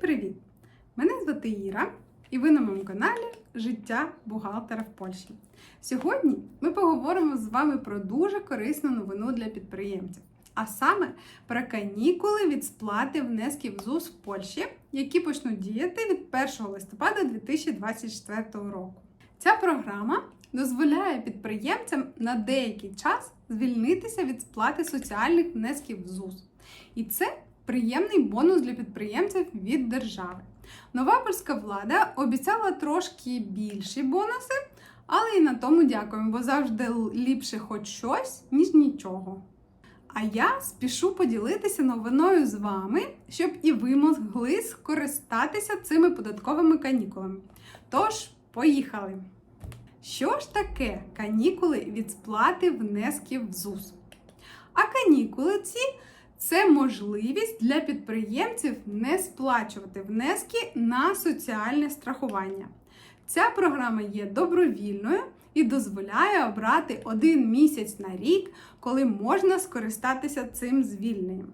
привіт! Мене звати Іра, і ви на моєму каналі Життя бухгалтера в Польщі. Сьогодні ми поговоримо з вами про дуже корисну новину для підприємців, а саме про канікули від сплати внесків ЗУС в Польщі, які почнуть діяти від 1 листопада 2024 року. Ця програма дозволяє підприємцям на деякий час звільнитися від сплати соціальних внесків в ЗУС. І це приємний бонус для підприємців від держави. Нова польська влада обіцяла трошки більші бонуси, але і на тому дякуємо, бо завжди ліпше хоч щось, ніж нічого. А я спішу поділитися новиною з вами, щоб і ви могли скористатися цими податковими канікулами. Тож, поїхали! Що ж таке канікули від сплати внесків в ЗУС? А канікули ці це можливість для підприємців не сплачувати внески на соціальне страхування. Ця програма є добровільною і дозволяє обрати один місяць на рік, коли можна скористатися цим звільненням.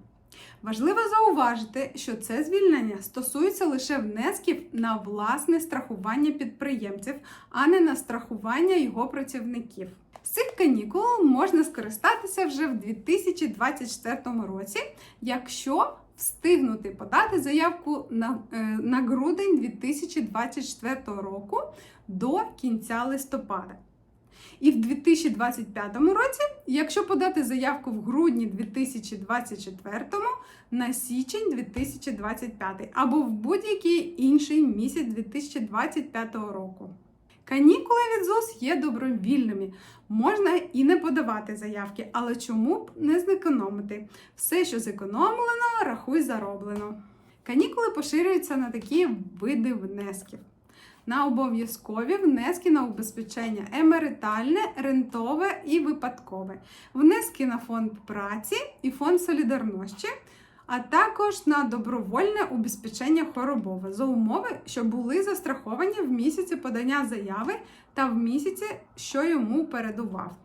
Важливо зауважити, що це звільнення стосується лише внесків на власне страхування підприємців, а не на страхування його працівників. З цих канікул можна скористатися вже в 2024 році, якщо встигнути подати заявку на, е, на грудень 2024 року до кінця листопада. І в 2025 році, якщо подати заявку в грудні 2024 на січень 2025 або в будь-який інший місяць 2025 року. Канікули від ЗУС є добровільними. Можна і не подавати заявки, але чому б не зекономити? Все, що зекономлено, рахуй зароблено. Канікули поширюються на такі види внесків. На обов'язкові внески на убезпечення емеритальне, рентове і випадкове, внески на фонд праці і фонд солідарності, а також на добровольне убезпечення хворобове за умови, що були застраховані в місяці подання заяви та в місяці, що йому передував.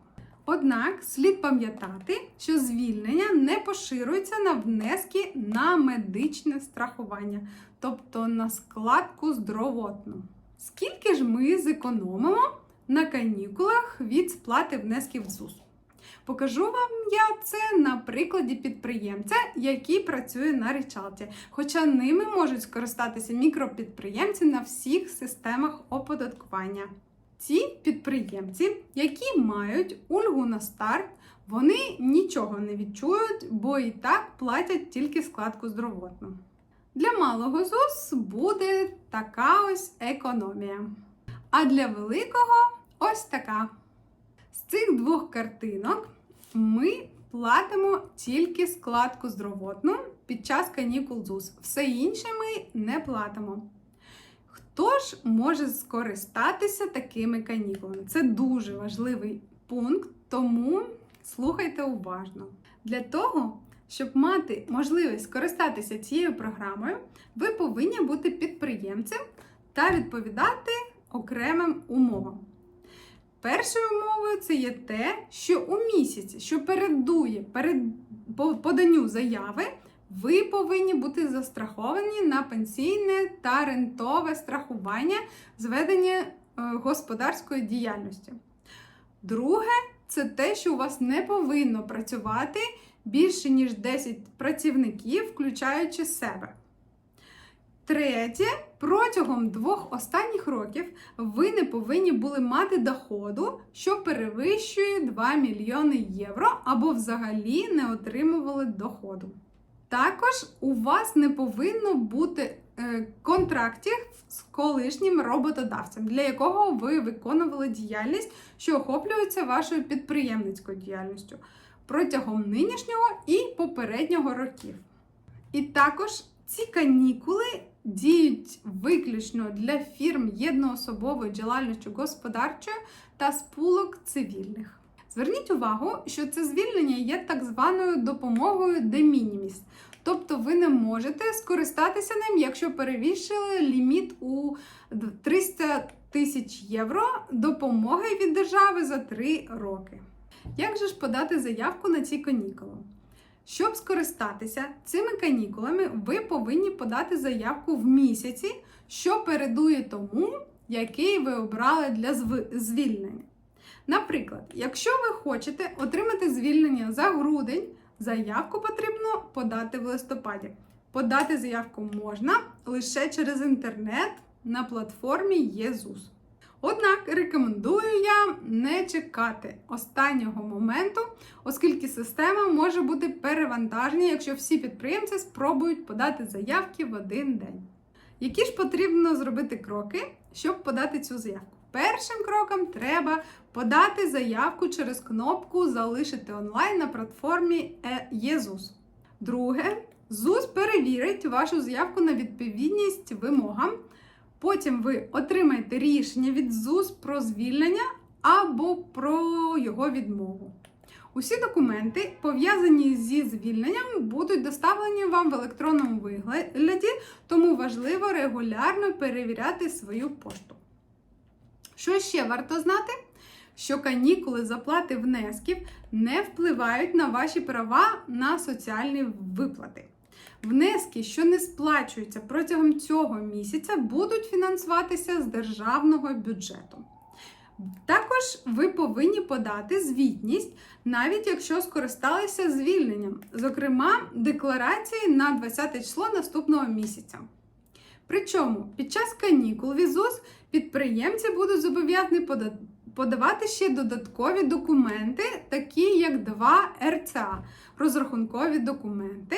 Однак слід пам'ятати, що звільнення не поширюється на внески на медичне страхування, тобто на складку здоровотну. Скільки ж ми зекономимо на канікулах від сплати внесків в ЗУС? Покажу вам я це на прикладі підприємця, який працює на речалті. Хоча ними можуть скористатися мікропідприємці на всіх системах оподаткування. Ці підприємці, які мають ульгу на старт, вони нічого не відчують, бо і так платять тільки складку здоровотну. Для малого ЗУС буде така ось економія. А для великого ось така. З цих двох картинок ми платимо тільки складку здоровотну під час канікул ЗУС. Все інше ми не платимо. Хто ж може скористатися такими канікулами? Це дуже важливий пункт, тому слухайте уважно. Для того, щоб мати можливість скористатися цією програмою, ви повинні бути підприємцем та відповідати окремим умовам. Першою умовою це є те, що у місяці, що передує перед поданню заяви, ви повинні бути застраховані на пенсійне та рентове страхування зведення е, господарської діяльності. Друге, це те, що у вас не повинно працювати більше, ніж 10 працівників, включаючи себе. Третє, протягом двох останніх років ви не повинні були мати доходу, що перевищує 2 мільйони євро, або взагалі не отримували доходу. Також у вас не повинно бути е, контрактів з колишнім роботодавцем, для якого ви виконували діяльність, що охоплюється вашою підприємницькою діяльністю протягом нинішнього і попереднього років. І також ці канікули діють виключно для фірм єдноособової діяльністю господарчої та спулок цивільних. Зверніть увагу, що це звільнення є так званою допомогою de minimis, тобто ви не можете скористатися ним, якщо перевищили ліміт у 300 тисяч євро допомоги від держави за 3 роки. Як же ж подати заявку на ці канікули? Щоб скористатися цими канікулами, ви повинні подати заявку в місяці, що передує тому, який ви обрали для зв- звільнення. Наприклад, якщо ви хочете отримати звільнення за грудень, заявку потрібно подати в листопаді. Подати заявку можна лише через інтернет на платформі ЄЗУС. Однак рекомендую не чекати останнього моменту, оскільки система може бути перевантажена, якщо всі підприємці спробують подати заявки в один день. Які ж потрібно зробити кроки, щоб подати цю заявку? Першим кроком треба подати заявку через кнопку Залишити онлайн на платформі е- ЄЗУС. Друге, ЗУС перевірить вашу заявку на відповідність вимогам. Потім ви отримаєте рішення від ЗУС про звільнення або про його відмову. Усі документи, пов'язані зі звільненням, будуть доставлені вам в електронному вигляді, тому важливо регулярно перевіряти свою пошту. Що ще варто знати? Що канікули заплати внесків не впливають на ваші права на соціальні виплати. Внески, що не сплачуються протягом цього місяця, будуть фінансуватися з державного бюджету. Також ви повинні подати звітність, навіть якщо скористалися звільненням, зокрема, декларації на 20 число наступного місяця. Причому під час канікул візус підприємці будуть зобов'язані подавати ще додаткові документи, такі як 2 РЦА розрахункові документи.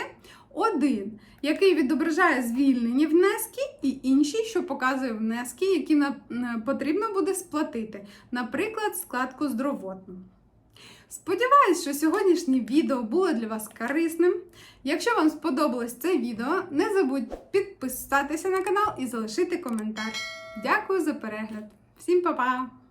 Один, який відображає звільнені внески, і інший, що показує внески, які потрібно буде сплатити, наприклад, складку здоровотну. Сподіваюсь, що сьогоднішнє відео було для вас корисним. Якщо вам сподобалось це відео, не забудь підписатися на канал і залишити коментар. Дякую за перегляд. Всім па-па!